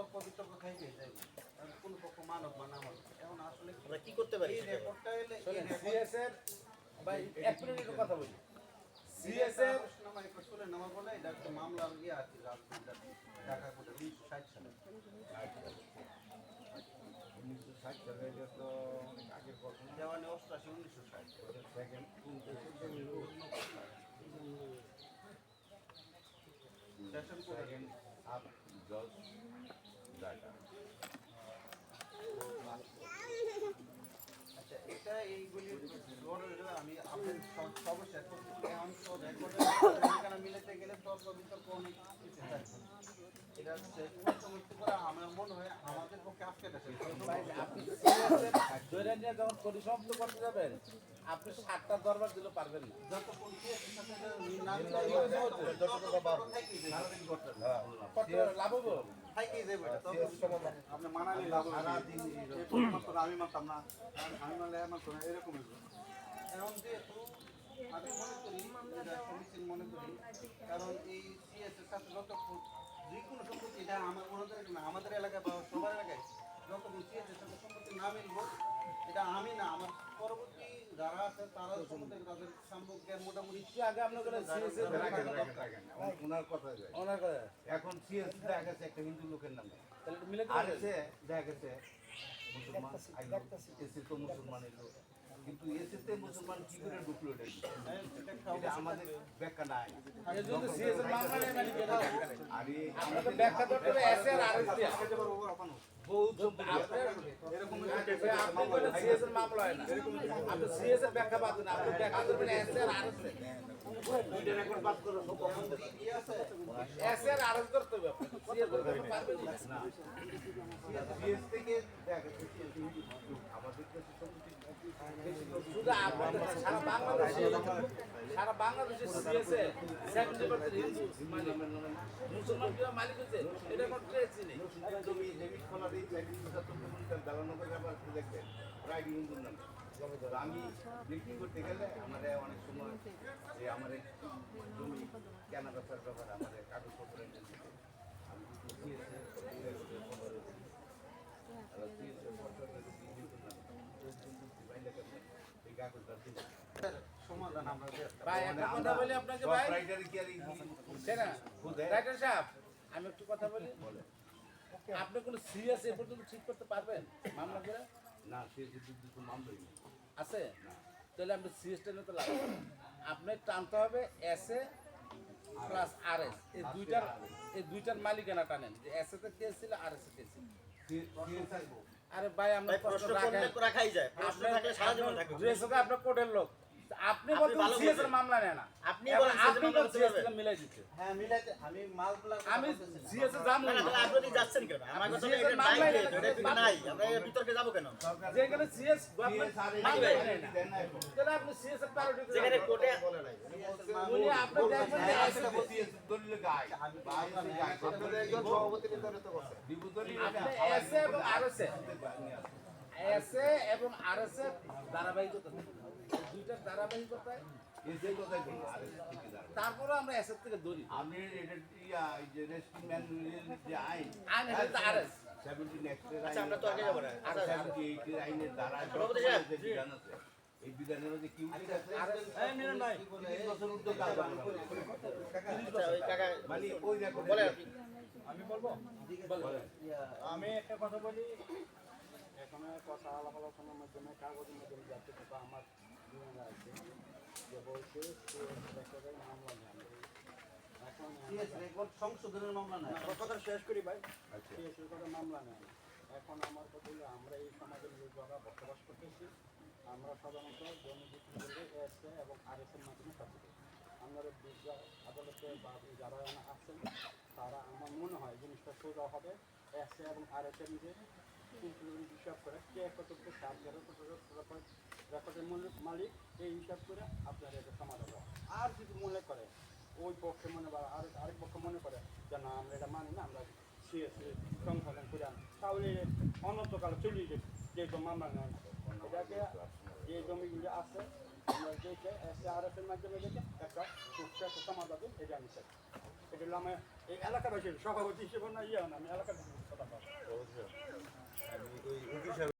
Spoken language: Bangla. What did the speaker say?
তর্ক বিতর্ক যাইব কোন পক্ষ মানব বা না মানব এখন আসলে আমরা কি করতে পারি এই রেকর্ডটা এলে এই শোনেন রেকর্ড সিএস ভাই এক মিনিট কথা বলি সিএস নামা একটু শুনে নেওয়া বলে। এটা একটা মামলা ইয়ে আছে ঢাকা কোর্টে উনিশশো ষাট। সালে উনিশশো ষাট সালে এটা তো অনেক আগের কথা দেওয়ানি অষ্টাশি উনিশশো ষাট। সেকেন্ড সেকেন্ড আপ জজ ঢাকা আচ্ছা এটা এইগুলি আমি আপনার করছি এখন তো রেকর্ডে মিলাতে গেলে তর্ক বিতর্ক অনেক কিছু থাকবে যখন পরিসমাপ্ত করতে যাবেন। আপনি সাতটা দরবার দিলে পারবেন না। লাভ হব। প্রথমত আমি মানতাম না। আমি মানলে আমার এরকম এখন যেহেতু আমি মনে করি মনে করি। কারণ এই সিএস এর সাথে যতক্ষণ যে কোনো সম্পত্তি এটা আমার না আমাদের এলাকায় বা সবার এলাকায় সম্পত্তি না মিলব এটা আমি না আমার পরবর্তী যারা আছে তারা তাদের সম্পর্কের মোটামুটি একটু আগে আপনাদের। ওনার কথা ওনার কথা এখন সিএস দেখা গেছে একটা হিন্দু লোকের নামে। তাহলে মিলে দেখা গেছে মুসলমান আইলো তো মুসলমান এলো কিন্তু এসেতে মুসলমান কি করে ঢুকলো এটা? আমাদের ব্যাখ্যা নাই। কেন আর এই ব্যাখ্যা করতে হবে এস এর আর এস দিয়া বহুত সম্পত্তি আপনি বলে সিএস এর মামলা হয় না। আপনি সিএস এর ব্যাখ্যা পাবেন আপনি ব্যাখ্যা করবেন এস এর আর এস দুইটা রেকর্ড পাস করো সব এস এর আর এস করতে হবে সিএস করতে পারবেন না। সিএস থেকে দেখা আমাদের কাছে মানে মুসলমান জমি জমি খোলার এই করে দেখবেন প্রায় হিন্দুর নামে আমি বিক্রি করতে গেলে আমার অনেক সময় যে আমার জমি কেনা বেচার ব্যাপারে আমার কাগজপত্র আমি কিন্তু দিয়েছে, দিয়েছে, খবর আছে। আর দিয়েছে, পয়সা দিয়ে দিয়ে হিন্দুর নামে। বাইরে গেলে এই কাগজটা দিতে। সমাধান আমরা দিয়ে ভাই একটা কথা বলি আপনাকে ভাই। রাইটারই কি আর এই- সে না বুঝে? রাইটার সাহেব আমি একটু কথা বলি। আপনি কোনো সিরিয়াস এ পর্যন্ত ঠিক করতে পারবেন? মামলা করে? না দুটো আছে? তাহলে আপনি নিতে লাগবে। আপনি টানতে হবে এস এ প্লাস আর এস এই দুইটার এই দুইটার মালিকানা টানেন। যে এস এতে কে ছিল আর এস এ কে ছিল। আরে ভাই আমরা প্রশ্ন করলে রাখাই যায় প্রশ্ন থাকলে সারা জীবন থাকবে। ড্রেস আপনার কোটের লোক। আপনি আপনি বলতে সিএস এর মামলা নেয় না। আপনি বলেন আপনি মামলা তো সিএস। মিলাই দিতে হ্যাঁ মিলাইতে আমি মালগুলা আমি সিএস এ যাব না তাহলে আপনি যাচ্ছেন কেন? আমার কথা এটা নাই এটা নাই। আমরা এর বিতর্কে যাব কেন? যেখানে সিএস মামলা তাহলে আপনি সিএস এর যেখানে কোর্টে উনি আপনি দেখবেন যে হ্যাঁ, SSC আপনি এসএ এবং আরএসএ এসএ এবং আরএসএ ধারাবাহিকতা তারপরে আমরা এসএর থেকে ধরি আমি এটা এই যে রেস্কিউ ম্যানুয়াল যে আইন আইন এটা আরএস সেভেন্টিন এক্সের আচ্ছা, আমরা তো আগে যাব না। আর সেভেন্টি এইটের আইনের দ্বারা সভাপতি সাহেব, বিধান আছে। এই বিধানের মধ্যে কি উল্লেখ আছে? এই বছর কাজ। আচ্ছা ওই কাকা মানে ওই রেকর্ড বলেন আমি বলব? আমি একটা কথা বলি এখানে কথা আলাপ আলোচনার মাধ্যমে কাগজের মাধ্যমে যাচ্ছে কিন্তু আমার জীবনে আছে যে বলছে সে মামলা নেই আমি এখন সংশোধনের মামলা নাই কথা শেষ করি ভাই। সে করে মামলা নেয় এখন আমার কথা হলো আমরা এই সমাজের লোক যারা বসবাস করতেছি আমরা সাধারণত জমি বিক্রি করলে এসে এবং আর এস এর মাধ্যমে কাজ করি। আপনারা বিচার আদালতে বা যারা আছেন তারা আমার মনে হয় জিনিসটা সোজা হবে। এসে এবং আর এস এর হিসাব করে কে মালিক এই হিসাব করে আপনার এটা সমাধান আর যদি মনে করে ওই পক্ষে মনে বা আর আরেক পক্ষ মনে করে যে না আমরা এটা মানি না আমরা সিএসি সংশোধন করে আনি তাহলে অনন্তকালে চলিয়ে যাবে যেহেতু মামলা নেয় না এটাকে যে জমিগুলি আছে আমরা দেখে এসে আর এফের মাধ্যমে দেখে একটা সমাধান এটা আমি চাই এটা হলো আমার এই এলাকাবাসীর সভাপতি হিসেবে না ইয়ে না, আমি এলাকার এলাকাবাসী Ada di 这